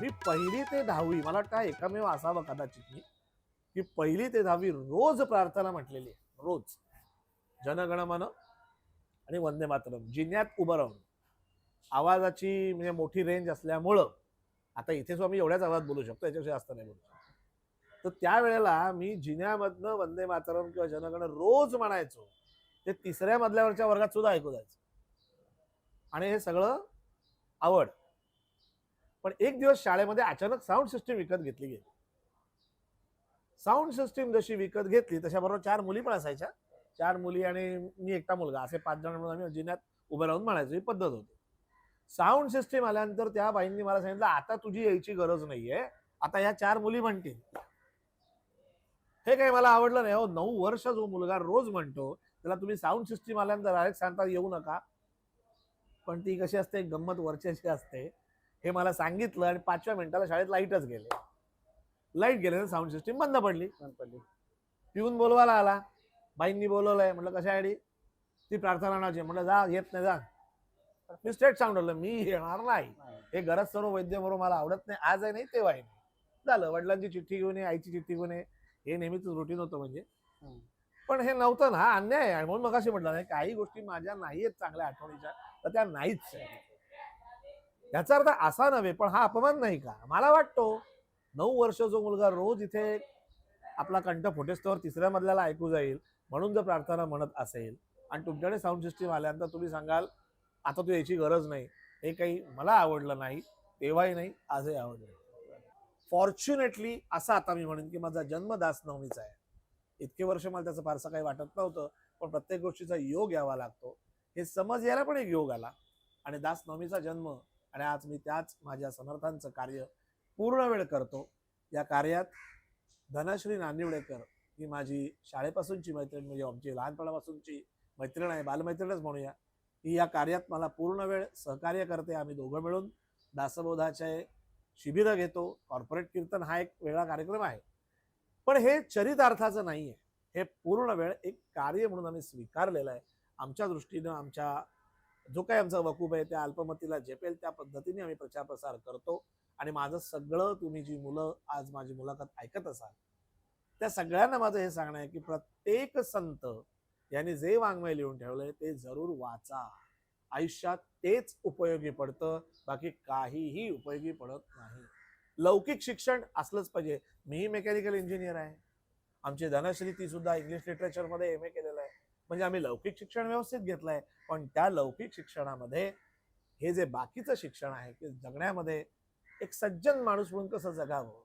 मी पहिली ते दहावी मला वाटतं एकमेव असावं कदाचित मी की पहिली ते दहावी रोज प्रार्थना म्हटलेली आहे रोज. जनगणमन आणि वंदे मातरम जिन्यात उभं राहून. आवाजाची म्हणजे मोठी रेंज असल्यामुळं आता इथे सुद्धा मी एवढ्याच आवाजात बोलू शकतो याच्याविषयी जास्त नाही बोलू शकतो. तर त्यावेळेला मी जिन्यामधनं वंदे मातरम किंवा जनगण रोज म्हणायचो ते तिसऱ्या मधल्यावरच्या वर्गात सुद्धा ऐकू जायचं. आणि हे सगळं आवड. पण एक दिवस शाळेमध्ये अचानक साऊंड सिस्टीम विकत घेतली गेली. साऊंड सिस्टीम जशी विकत घेतली तशाबरोबर चार मुली पण असायच्या. चार मुली आणि मी एकटा मुलगा. असे पाच जण म्हणून आम्ही जिन्यात उभे राहून म्हणायचो ही पद्धत होती. साऊंड सिस्टीम आल्यानंतर त्या बाईंनी मला सांगितलं आता तुझी यायची गरज नाहीये. आता या चार मुली म्हणतील. हे काही मला आवडलं नाही हो. नऊ वर्ष जो मुलगा रोज म्हणतो त्याला तुम्ही साऊंड सिस्टीम आल्यानंतर डायरेक्ट सांगता येऊ नका. पण ती कशी असते? गंमत वरच्याशी असते. हे मला सांगितलं आणि पाचव्या मिनिटाला शाळेत लाईटच गेले. लाइट गेले साऊंड सिस्टीम बंद पडली. बंद पडली. पिऊन बोलवायला आला. बाईंनी बोलवलंय म्हटलं कशा आयडी ती प्रार्थना नाची म्हटलं जा येत नाही जा. मी स्ट्रेट सांगलं मी येणार नाही. हे गरज सर्व वैद्य बरोबर मला आवडत नाही. आज आहे नाही तेव्हा नाही. झालं वडिलांची चिठ्ठी घेऊन ये आईची चिठ्ठी घेऊन ये. हे नेहमीच रुटीन होतं म्हणजे. पण हे नव्हतं ना हा अन्याय आहे. म्हणून मग अशी म्हटलं नाही काही गोष्टी माझ्या नाही आहेत चांगल्या आठवणीच्या तर त्या नाहीच आहे. याचा अर्थ असा नव्हे पण हा अपमान नाही का? मला वाटतो नऊ वर्ष जो मुलगा रोज इथे आपला कंठ फुटेस्तवर तिसऱ्या मधल्याला ऐकू जाईल म्हणून जर प्रार्थना म्हणत असेल आणि तुमच्याकडे साऊंड सिस्टीम आल्यानंतर तुम्ही सांगाल आता तू याची गरज नाही. हे काही मला आवडलं नाही तेव्हाही नाही आजही आवडलं फॉर्च्युनेटली असं आता मी म्हणेन की माझा जन्म दासनवमीचा आहे. इतके वर्ष मला त्याचं फारसं काही वाटत नव्हतं पण प्रत्येक गोष्टीचा योग यावा लागतो. हे समज यायला पण एक योग आला. आणि दासनवमीचा जन्म आणि आज मी त्याच माझ्या समर्थांचं कार्य पूर्ण वेळ करतो. या कार्यात धनश्री नानिवडेकर ही माझी शाळेपासूनची मैत्रीण म्हणजे आमची लहानपणापासूनची मैत्रीण आहे बालमैत्रीणच म्हणूया. ही या कार्यात मला पूर्ण वेळ सहकार्य करते. आम्ही दोघं मिळून दासबोधाचे शिबिरं घेतो. कॉर्पोरेट कीर्तन हा एक वेगळा कार्यक्रम आहे. पण हे चरितार्थाचं नाही आहे हे पूर्ण वेळ एक कार्य म्हणून आम्ही स्वीकारलेलं आहे. आमच्या दृष्टीनं आमच्या जो काही आमचा वकूब आहे त्या अल्पमतीला झेपेल त्या पद्धतीने आम्ही प्रचार प्रसार करतो. आणि माझं सगळं तुम्ही जी मुलं आज माझी मुलाखत ऐकत असाल त्या सगळ्यांना माझं हे सांगणं आहे की प्रत्येक संत यांनी जे वाङ्मय लिहून ठेवलंय ते जरूर वाचा. आयुष्यात तेच उपयोगी पडतं बाकी काहीही उपयोगी पडत नाही. लौकिक शिक्षण असलंच पाहिजे. मीही मेकॅनिकल इंजिनियर आहे. आमची धनश्री ती सुद्धा इंग्लिश लिटरेचरमध्ये एम ए केलेलं म्हणजे आम्ही लौकिक शिक्षण व्यवस्थित घेतलंय पण त्या लौकिक शिक्षणामध्ये हे जे बाकीचं शिक्षण आहे की जगण्यामध्ये एक सज्जन माणूस म्हणून कसं जगावं?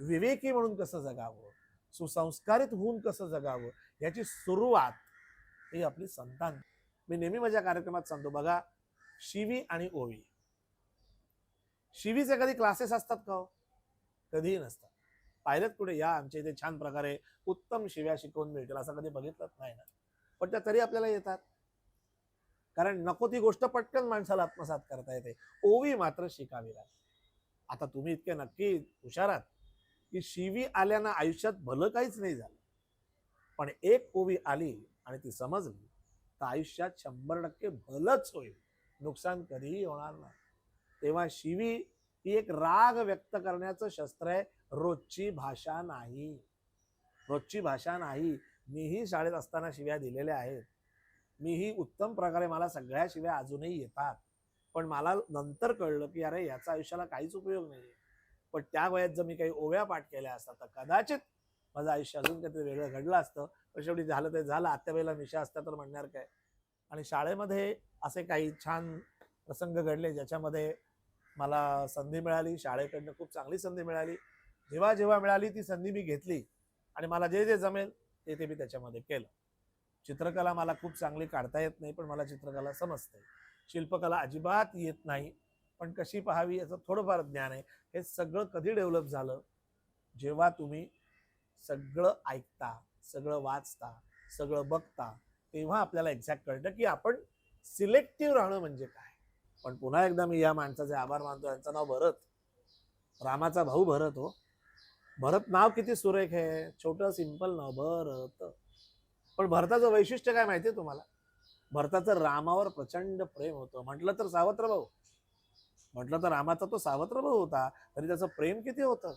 विवेकी म्हणून कसं जगावं? सुसंस्कारित होऊन कसं जगावं? याची सुरुवात ही आपली संतान. मी नेहमी माझ्या कार्यक्रमात सांगतो बघा शिवी आणि ओवी. शिवीचे कधी क्लासेस असतात का हो? कधीही नसतात. पाहिलं कुठे? या आमच्या इथे छान प्रकारे उत्तम शिव्या शिकवून मिळतील असं कधी बघितलंच नाही ना. पण त्या तरी आपल्याला येतात. कारण नको ती गोष्ट पटकन माणसाला आत्मसात करता येते. ओवी मात्र शिकावी लागते. आता तुम्ही इतके नक्की हुशार आहात की शिवी आल्यानं आयुष्यात भलं काहीच नाही झालं. पण एक ओवी आली आणि ती समजली तर आयुष्यात शंभर टक्के भलंच होईल. नुकसान कधीही होणार नाही. तेव्हा शिवी ही एक राग व्यक्त करण्याचं शस्त्र आहे. रोजची भाषा नाही. रोजची भाषा नाही. मीही शाळेत असताना शिव्या दिलेल्या आहेत. मीही उत्तम प्रकारे मला सगळ्या शिव्या अजूनही येतात. पण मला नंतर कळलं की अरे याचा आयुष्याला काहीच उपयोग नाही पण त्या वयात जर मी काही ओव्या पाठ केल्या असतात तर कदाचित माझं आयुष्य अजून काहीतरी वेगळं घडलं असतं. पण शेवटी झालं ते झालं. आत्याबाईला निशा असता तर म्हणणार काय? आणि शाळेमध्ये असे काही छान प्रसंग घडले ज्याच्यामध्ये मला संधी मिळाली. शाळेकडनं खूप चांगली संधी मिळाली. जेव्हा जेव्हा मिळाली ती संधी मी घेतली आणि मला जे जे जमेल ते ते मी त्याच्यामध्ये केलं. चित्रकला मला खूप चांगली काढता येत नाही पण मला चित्रकला समजते. शिल्पकला अजिबात येत नाही पण कशी पाहावी याचं थोडंफार ज्ञान आहे. हे सगळं कधी डेव्हलप झालं? जेव्हा तुम्ही सगळं ऐकता सगळं वाचता सगळं बघता तेव्हा आपल्याला एक्झॅक्ट कळतं की आपण सिलेक्टिव्ह राहणं म्हणजे काय? पण पुन्हा एकदा मी या माणसाचे आभार मानतो. यांचं नाव भरत. रामाचा भाऊ भरत हो. भरत नाव किती सुरेख आहे? छोटं सिंपल नाव. भरत. पण भरताचं वैशिष्ट्य काय माहितीये तुम्हाला? भरताचं रामावर प्रचंड प्रेम होतं. म्हटलं तर सावत्र भाऊ म्हटलं तर रामाचा तो सावत्र भाऊ होता. तरी त्याचं प्रेम किती होतं?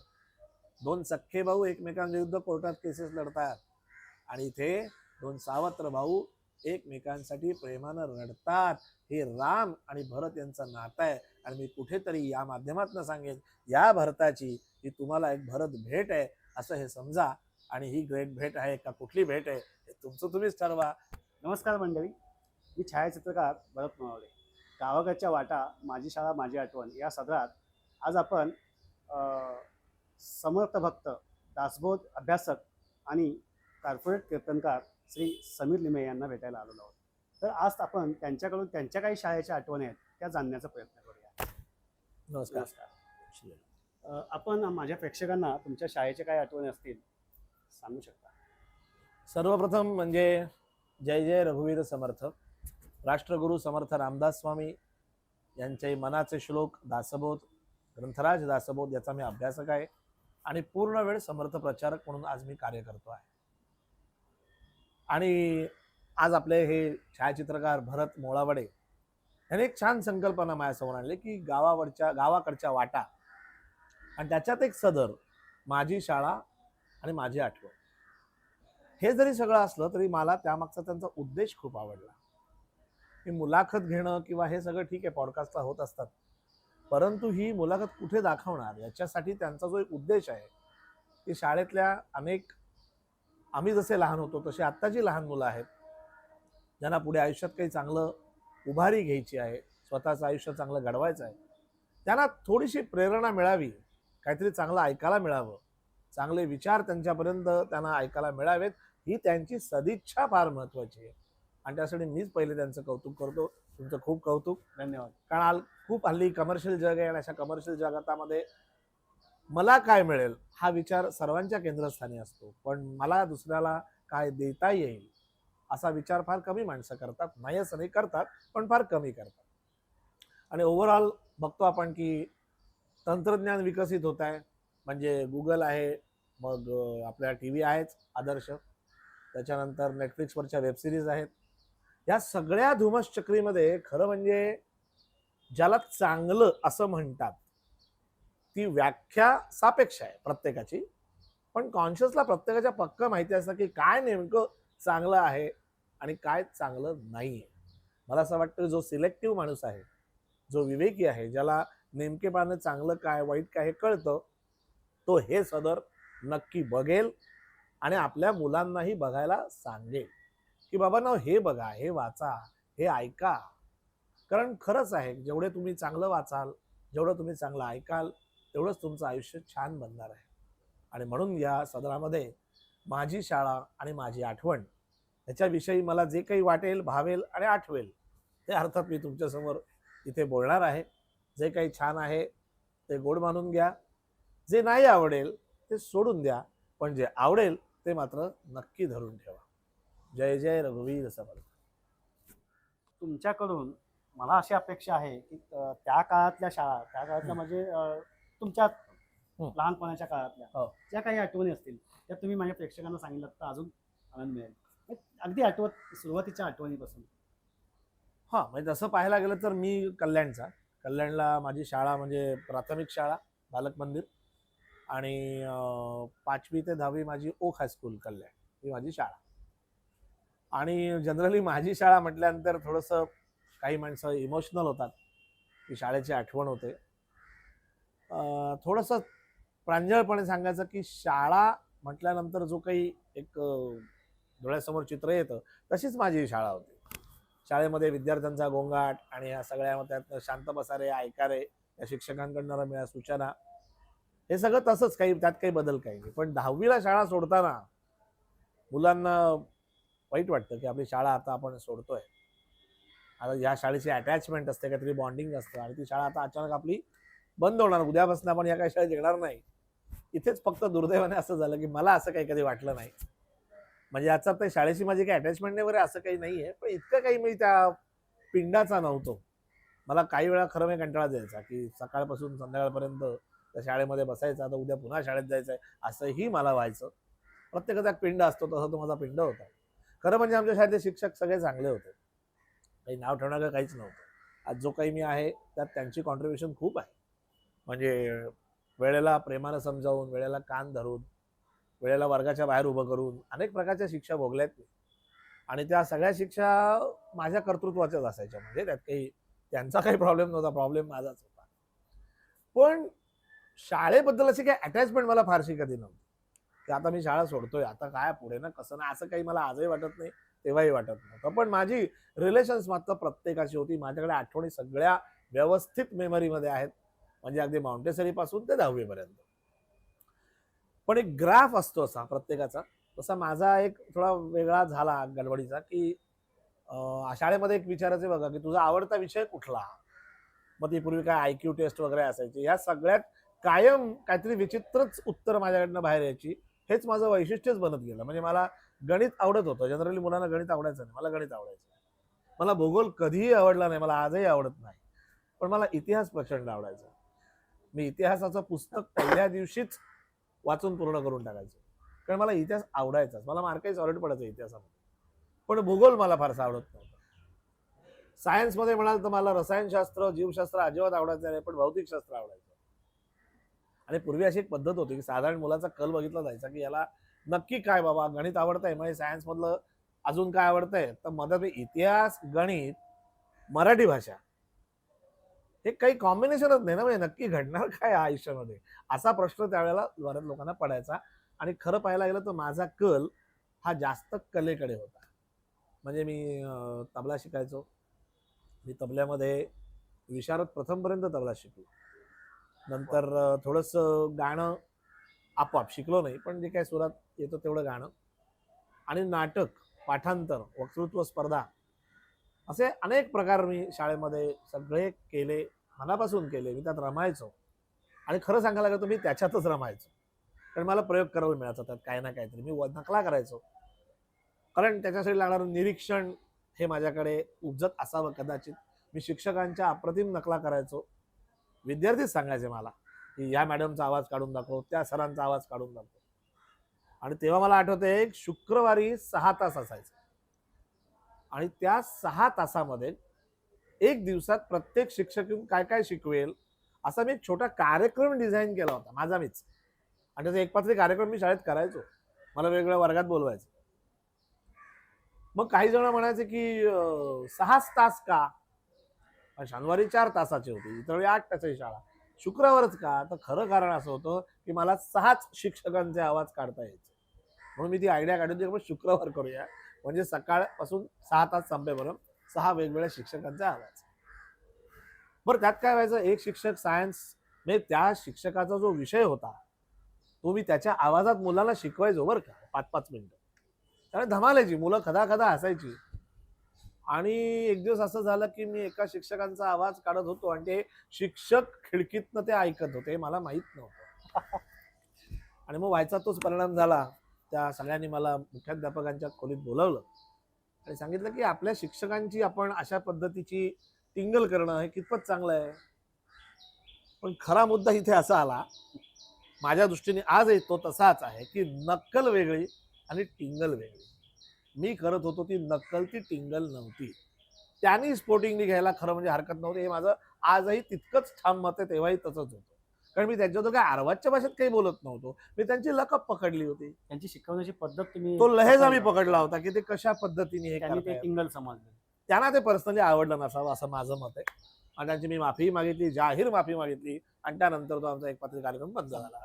दोन सख्खे भाऊ एकमेकांविरुद्ध कोर्टात केसेस लढतात. आणि इथे दोन सावत्र भाऊ एकमेकांसाठी प्रेमानं रडतात. हे राम आणि भरत यांचं नातं आहे. आणि मी कुठेतरी या माध्यमातून सांगेन या भरताची ही तुम्हाला एक भरत भेट आहे असं हे समजा. आणि ही ग्रेट भेट आहे का कुठली भेट आहे हे तुमचं तुम्हीच ठरवा. नमस्कार मंडळी. मी छायाचित्रकार भरत मनवले गावाकडच्या वाटा माझी शाळा माझी आठवण या सदरात आज आपण समर्थ भक्त दासबोध अभ्यासक आणि कॉर्पोरेट कीर्तनकार श्री समीर लिमे यांना भेटायला आलेलो आहोत. तर आज आपण त्यांच्याकडून त्यांच्या काही शाळेच्या आठवणी आहेत त्या जाणण्याचा प्रयत्न नमस्कार. अ, आपण माझ्या प्रेक्षकांना तुमच्या शाळेच्या काही आठवणी असतील सांगू शकता? सर्वप्रथम म्हणजे जय जय रघुवीर समर्थ. राष्ट्रगुरु समर्थ रामदास स्वामी यांचे मनाचे श्लोक दासबोध ग्रंथराज दासबोध याचा मी अभ्यासक आहे आणि पूर्ण वेळ समर्थ प्रचारक म्हणून आज मी कार्य करतो आहे. आणि आज आपले हे छायाचित्रकार भरत मोळावडे ह्याने एक छान संकल्पना माझ्यासमोर आणली की गावावरच्या गावाकडच्या वाटा आणि त्याच्यात एक सदर माझी शाळा आणि माझी आठवण. हे जरी सगळं असलं तरी मला त्यामागचा त्यांचा उद्देश खूप आवडला. की मुलाखत घेणं किंवा हे सगळं ठीक आहे पॉडकास्टला होत असतात. परंतु ही मुलाखत कुठे दाखवणार? याच्यासाठी त्यांचा जो एक उद्देश आहे की शाळेतल्या अनेक आम्ही जसे लहान होतो तसे आत्ताची लहान मुलं आहेत ज्यांना पुढे आयुष्यात काही चांगलं उभारी घ्यायची आहे स्वतःचं आयुष्य चांगलं घडवायचं आहे. त्यांना थोडीशी प्रेरणा मिळावी काहीतरी चांगलं ऐकायला मिळावं. चांगले विचार त्यांच्यापर्यंत त्यांना ऐकायला मिळावेत ही त्यांची सदिच्छा फार महत्वाची आहे. आणि त्यासाठी मीच पहिले त्यांचं कौतुक करतो. तुमचं खूप कौतुक. धन्यवाद. कारण खूप हल्ली कमर्शियल जग आहे आणि अशा कमर्शियल जगतामध्ये मला काय मिळेल हा विचार सर्वांच्या केंद्रस्थानी असतो. पण मला दुसऱ्याला काय देता येईल? असा विचार फार कमी माणसं करतात नाही असं नाही करतात पण फार कमी करतात. आणि ओव्हरऑल बघतो आपण की तंत्रज्ञान विकसित होत आहे. म्हणजे गुगल आहे मग आपल्या टी व्ही आहेच आदर्श. त्याच्यानंतर नेटफ्लिक्सवरच्या वेबसिरीज आहेत. या सगळ्या धुमसचक्रीमध्ये खरं म्हणजे ज्याला चांगलं असं म्हणतात ती व्याख्या सापेक्ष आहे प्रत्येकाची. पण कॉन्शियसला प्रत्येकाच्या पक्क माहिती असतं की काय नेमकं चांगलं आहे आणि काय चांगलं नाही आहे मला असं वाटतं जो सिलेक्टिव्ह माणूस आहे जो विवेकी आहे ज्याला नेमकेपणाने चांगलं काय वाईट काय हे कळतं तो हे सदर नक्की बघेल आणि आपल्या मुलांनाही बघायला सांगेल की बाबा ना हे बघा हे वाचा हे ऐका. कारण खरंच आहे जेवढे तुम्ही चांगलं वाचाल जेवढं तुम्ही चांगलं ऐकाल तेवढंच तुमचं आयुष्य छान बनणार आहे. आणि म्हणून या सदरामध्ये माझी शाळा आणि माझी आठवण ह्याच्याविषयी मला जे काही वाटेल भावेल आणि आठवेल ते अर्थात मी तुमच्यासमोर इथे बोलणार आहे. जे काही छान आहे ते गोड मानून घ्या. जे नाही आवडेल ते सोडून द्या. पण जे आवडेल ते मात्र नक्की धरून ठेवा. जय जय रघुवीर समर्थ तुमच्याकडून मला अशी अपेक्षा आहे की त्या काळातल्या शाळा त्या काळातल्या म्हणजे तुमच्या. लहानपणाच्या काळातल्या हो. ज्या काही आठवणी असतील त्या तुम्ही माझ्या प्रेक्षकांना सांगितलं तर अजून आनंद मिळेल. अगदी आठवत सुरुवातीच्या आठवणीपासून. हां म्हणजे तसं पाहायला गेलं तर मी कल्याणचा. कल्याणला माझी शाळा म्हणजे प्राथमिक शाळा बालक मंदिर. आणि पाचवी ते दहावी माझी ओक हायस्कूल कल्याण. ही माझी शाळा. आणि जनरली माझी शाळा म्हटल्यानंतर थोडंसं काही माणसं इमोशनल होतात. की शाळेची आठवण होते. थोडंसं प्रांजळपणे सांगायचं की शाळा म्हटल्यानंतर जो काही एक डोळ्यासमोर चित्र येतं तशीच माझी शाळा होती. शाळेमध्ये विद्यार्थ्यांचा गोंगाट आणि या सगळ्या त्यात शांत बसारे ऐकारे या शिक्षकांकडनं मिळा सूचना. हे सगळं तसंच काही त्यात काही बदल काही नाही. पण दहावीला शाळा सोडताना मुलांना वाईट वाटतं की आपली शाळा आता आपण सोडतोय. आता या शाळेची अटॅचमेंट असते काहीतरी बॉन्डिंग असतं आणि ती शाळा आता अचानक आपली बंद होणार. उद्यापासून आपण या काही शाळेत येणार नाही. इथेच फक्त दुर्दैवाने असं झालं की मला असं काही कधी वाटलं नाही. म्हणजे याचा ते शाळेची माझी काही अटॅचमेंट नाही वगैरे असं काही नाही आहे पण इतकं काही मी त्या पिंडाचा नव्हतो. मला काही वेळा खरं मी कंटाळा द्यायचा की सकाळपासून संध्याकाळपर्यंत त्या शाळेमध्ये बसायचं आता उद्या पुन्हा शाळेत जायचं आहे असंही मला व्हायचं. प्रत्येकाचा एक पिंड असतो तसा तो माझा पिंड होता. खरं म्हणजे आमच्या शाळेतले शिक्षक सगळे चांगले होते. काही नाव ठेवणारं काहीच नव्हतं. आज जो काही मी आहे त्यात त्यांची कॉन्ट्रीब्युशन खूप आहे. म्हणजे वेळेला प्रेमानं समजावून वेळेला कान धरून वेळेला वर्गाच्या बाहेर उभं करून अनेक प्रकारच्या शिक्षा भोगल्यात मी. आणि त्या सगळ्या शिक्षा माझ्या कर्तृत्वाच्याच असायच्या. म्हणजे त्यात काही त्यांचा काही प्रॉब्लेम नव्हता प्रॉब्लेम माझाच होता. पण शाळेबद्दल अशी काही अटॅचमेंट मला फारशी कधी नव्हती. की आता मी शाळा सोडतोय आता काय पुढे ना कसं ना असं काही मला आजही वाटत नाही तेव्हाही वाटत नव्हतं. पण माझी रिलेशन्स मात्र प्रत्येकाची होती. माझ्याकडे आठवणी सगळ्या व्यवस्थित मेमरीमध्ये आहेत. म्हणजे अगदी माउंटेसरी पासून ते दहावीपर्यंत. पण एक ग्राफ असतो असा प्रत्येकाचा. तसा माझा एक थोडा वेगळा झाला गडबडीचा की शाळेमध्ये एक विचारायचे बघा की तुझा आवडता विषय कुठला? मग ती पूर्वी काय आय क्यू टेस्ट वगैरे असायची. या सगळ्यात कायम काहीतरी विचित्रच उत्तर माझ्याकडनं बाहेर यायची. हेच माझं वैशिष्ट्यच बनत गेलं. म्हणजे मला गणित आवडत होतं. जनरली मुलांना गणित आवडायचं नाही. मला गणित आवडायचं मला भूगोल कधीही आवडला नाही. मला आजही आवडत नाही. पण मला इतिहास प्रचंड आवडायचा. मी इतिहासाचं पुस्तक पहिल्या दिवशीच वाचून पूर्ण करून टाकायचो. कारण मला इतिहास आवडायचाच. मला मार्कही सॉलिड पडायचं इतिहासामध्ये. पण भूगोल मला फारसा आवडत नव्हता. सायन्समध्ये म्हणाल तर मला रसायनशास्त्र जीवशास्त्र अजिबात आवडायचं नाही पण भौतिकशास्त्र आवडायचं. आणि पूर्वी अशी एक पद्धत होती की साधारण मुलाचा कल बघितला जायचा की याला नक्की काय बाबा गणित आवडतंय म्हणजे सायन्समधलं अजून काय आवडतंय? तर मदत इतिहास गणित मराठी भाषा. हे काही कॉम्बिनेशनच नाही ना म्हणजे नक्की घडणार काय आयुष्यामध्ये? असा प्रश्न त्यावेळेला बऱ्याच लोकांना पडायचा. आणि खरं पाहायला गेलं तर माझा कल हा जास्त कलेकडे होता. म्हणजे मी तबला शिकायचो. मी तबल्यामध्ये विशारद प्रथमपर्यंत तबला शिकलो. नंतर थोडंसं गाणं आपोआप शिकलो नाही पण जे काय सुरात येतं तेवढं गाणं. आणि नाटक पाठांतर वक्तृत्व स्पर्धा असे अनेक प्रकार मी शाळेमध्ये सगळे केले मनापासून केले. मी त्यात रमायचो. आणि खरं सांगायला गेलं तर मी त्याच्यातच रमायचो. कारण मला प्रयोग करायला मिळायचा त्यात काय ना काहीतरी. मी व- नकला करायचो. कारण त्याच्यासाठी लागणारं निरीक्षण हे माझ्याकडे उपजत असावं कदाचित. मी शिक्षकांच्या अप्रतिम नकला करायचो. विद्यार्थीच सांगायचे मला की या मॅडमचा आवाज काढून दाखव त्या सरांचा आवाज काढून दाखव. आणि तेव्हा मला आठवते एक शुक्रवारी सहा तास असायचं. आणि त्या सहा तासामध्ये एक दिवसात प्रत्येक शिक्षक येऊन काय काय शिकवेल असा मी एक छोटा कार्यक्रम डिझाईन केला होता माझा मीच. आणि त्याचा एकपात्री कार्यक्रम मी शाळेत करायचो. मला वेगवेगळ्या वर्गात बोलवायचं. मग काही जण म्हणायचे की सहाच तास का? शनिवारी चार तासाची होती. इतर वेळी आठ तासाची शाळा. शुक्रवारच का? तर खरं कारण असं होतं की मला सहाच शिक्षकांचे आवाज काढता यायचे. म्हणून मी ती आयडिया काढली होती आपण शुक्रवार करूया. म्हणजे सकाळपासून सहा तास संपेपर्यंत सहा वेगवेगळ्या शिक्षकांचा आवाज. बरं त्यात काय व्हायचं? एक शिक्षक सायन्स म्हणजे त्या शिक्षकाचा जो विषय होता तो मी त्याच्या आवाजात मुलांना शिकवायचो बरं का पाच पाच मिनिटं. त्यामुळे धमालायची मुलं खदा खदा हसायची. आणि एक दिवस असं झालं की मी एका शिक्षकांचा आवाज काढत होतो आणि ते शिक्षक खिडकीतनं ते ऐकत होते मला माहीत नव्हतं. आणि मग व्हायचा तोच परिणाम झाला. त्या सगळ्यांनी मला मुख्याध्यापकांच्या खोलीत बोलवलं. आणि सांगितलं की आपल्या शिक्षकांची आपण अशा पद्धतीची टिंगल करणं हे कितपत चांगलं आहे? पण खरा मुद्दा इथे असा आला माझ्या दृष्टीने आजही तो तसाच आहे की नक्कल वेगळी आणि टिंगल वेगळी. मी करत होतो ती नक्कल ती टिंगल नव्हती. त्यांनी स्पोर्टिंगली घ्यायला खरं म्हणजे हरकत नव्हती. हे माझं आजही तितकंच ठाम मत आहे तेव्हाही तसंच होतं. कारण मी त्यांच्याबद्दल काय आरवाजच्या भाषेत काही बोलत नव्हतो. मी त्यांची लकप पकडली होती. त्यांची शिकवण्याची पद्धत तुम्ही तो लहेज आम्ही पकडला. होता की ते कशा पद्धतीने हे त्यांनी ते करतायत. टिंगल समजले. त्यांना ते पर्सनली आवडलं नसावं असं माझं मत आहे. आणि त्यांची मी माफी मागितली जाहीर माफी मागितली आणि त्यानंतर तो आमचा एक पात्री कार्यक्रम बंद झाला.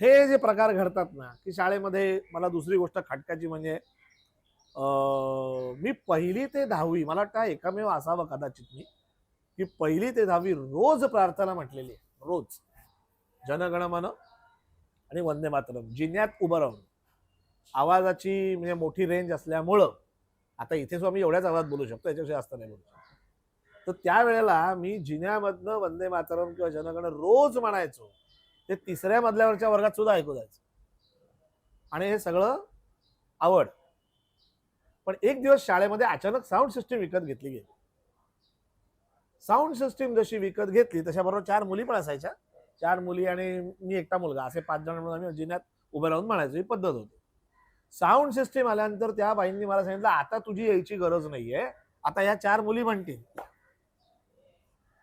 हे जे प्रकार घडतात ना की शाळेमध्ये मला दुसरी गोष्ट खटकाची म्हणजे अं, मी पहिली ते दहावी मला वाटतं हा एकमेव असावं कदाचित मी की पहिली ते दहावी रोज प्रार्थना म्हटलेली आहे. रोज. जनगणमन आणि वंदे मातरम. जिन्यात उभं राहून. आवाजाची म्हणजे मोठी रेंज असल्यामुळं आता इथे सुद्धा मी एवढ्याच आवाजात बोलू शकतो याच्याविषयी जास्त नाही बोलू तर त्यावेळेला मी जिन्यामधनं वंदे मातरम किंवा जनगण रोज म्हणायचो ते तिसऱ्या मधल्यावरच्या वर्गात सुद्धा ऐकू जायचं आणि हे सगळं आवड. पण एक दिवस शाळेमध्ये अचानक साऊंड सिस्टीम विकत घेतली गेली. साऊंड सिस्टीम जशी विकत घेतली तशाबरोबर चार मुली पण असायच्या. चार मुली आणि मी एकटा मुलगा असे पाच जण म्हणून आम्ही जिन्यात उभं राहून म्हणायचो ही पद्धत होती. साऊंड सिस्टीम आल्यानंतर त्या बाईंनी मला सांगितलं आता तुझी यायची गरज नाहीये आता या चार मुली म्हणतील.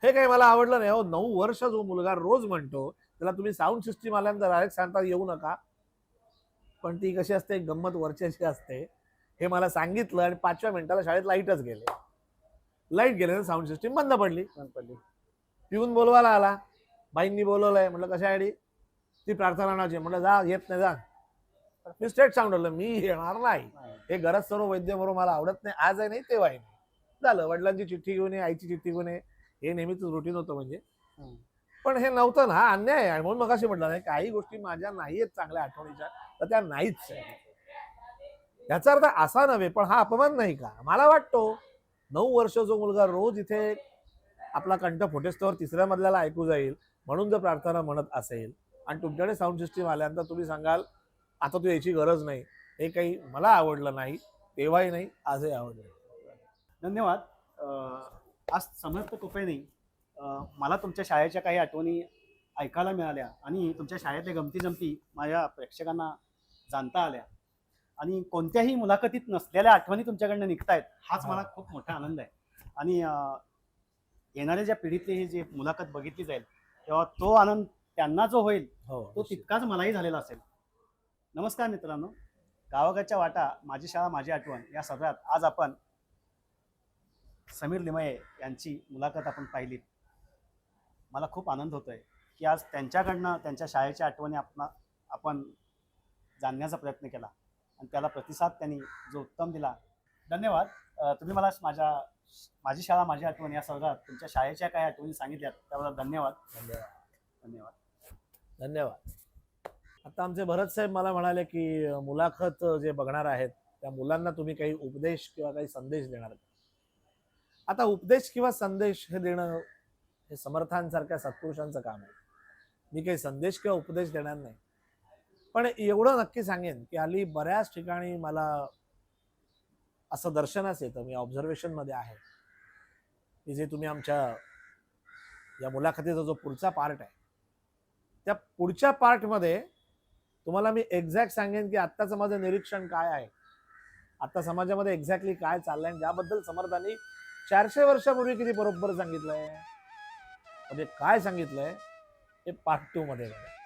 हे काही मला आवडलं नाही हो नऊ वर्ष जो मुलगा रोज म्हणतो त्याला तुम्ही साऊंड सिस्टीम आल्यानंतर डायरेक्ट सांगता येऊ नका. पण ती कशी असते गंमत वरच्याशी असते. हे मला सांगितलं आणि पाचव्या मिनिटाला शाळेत लाईटच गेले. लाइट गेले साऊंड सिस्टीम बंद पडली. बंद पडली. पिऊन बोलवायला आला. बाईंनी बोलवलंय म्हटलं कशा आयडी ती प्रार्थना नावाची म्हटलं जा येत नाही जा. मी स्ट्रेट सांगलं मी येणार नाही. हे गरज सर्व वैद्य बरोबर मला आवडत नाही. आज आहे नाही तेव्हाही नाही. झालं वडिलांची चिठ्ठी घेऊन ये आईची चिठ्ठी घेऊन ये. हे नेहमीच रुटीन होतं म्हणजे. पण हे नव्हतं ना हा अन्याय आहे. म्हणून मग म्हटलं नाही काही गोष्टी माझ्या नाही आहेत चांगल्या आठवणीच्या तर त्या नाहीच आहे. याचा अर्थ असा नव्हे पण हा अपमान नाही का? मला वाटतो नऊ वर्ष जो मुलगा रोज इथे आपला कंठ फुटेस्तवर तिसऱ्या मधल्याला ऐकू जाईल म्हणून जर प्रार्थना म्हणत असेल आणि तुमच्याकडे साऊंड सिस्टीम आल्यानंतर तुम्ही सांगाल आता तू याची गरज नाही. हे काही मला आवडलं नाही तेव्हाही नाही आजही आवडलं नाही. धन्यवाद. आज समर्थ अं, मला तुमच्या शाळेच्या काही आठवणी ऐकायला मिळाल्या आणि तुमच्या शाळेतल्या गमती जमती माझ्या प्रेक्षकांना जाणता आल्या. आणि कोणत्याही मुलाखतीत नसलेल्या आठवणी तुमच्याकडनं निघतायत हाच मला खूप मोठा आनंद आहे. आणि येणाऱ्या ज्या पिढीतली ही जी मुलाखत बघितली जाईल तेव्हा तो आनंद त्यांना जो होईल हो तो तितकाच मलाही झालेला असेल. नमस्कार मित्रांनो. गावाकडच्या वाटा माझी शाळा माझी आठवण या सदरात आज आपण समीर लिमये यांची मुलाखत आपण पाहिली. मला खूप आनंद होतोय की आज त्यांच्याकडनं त्यांच्या शाळेच्या आठवणी आपण आपण जाणण्याचा प्रयत्न केला. आणि त्याला प्रतिसाद त्यांनी जो उत्तम दिला. धन्यवाद. तुम्ही मला माझ्या माझी शाळा माझी आठवण या सदरात तुमच्या शाळेच्या काही आठवणी सांगितल्यात त्याबद्दल धन्यवाद. धन्यवाद. धन्यवाद. धन्यवाद. आता आमचे भरत साहेब मला म्हणाले की अं, मुलाखत जे बघणार आहेत त्या मुलांना तुम्ही काही उपदेश किंवा काही संदेश देणार का? आता उपदेश किंवा संदेश हे देणं हे समर्थांसारख्या सत्पुरुषांचं काम आहे. मी काही संदेश किंवा उपदेश देणार नाही. पण एवढं नक्की सांगेन की हल्ली बऱ्याच ठिकाणी मला असं दर्शनास येतं. मी ऑब्झर्वेशनमध्ये आहे. की जे तुम्ही आमच्या या मुलाखतीचा जो पुढचा पार्ट आहे. त्या पुढच्या पार्टमध्ये तुम्हाला मी एक्झॅक्ट सांगेन की आत्ताचं माझं निरीक्षण काय आहे. आता समाजामध्ये एक्झॅक्टली काय चाललंय आणि ज्याबद्दल समर्थांनी चारशे वर्षापूर्वी किती बरोबर सांगितलंय? म्हणजे काय सांगितलंय? हे पार्ट टू मध्ये बघा.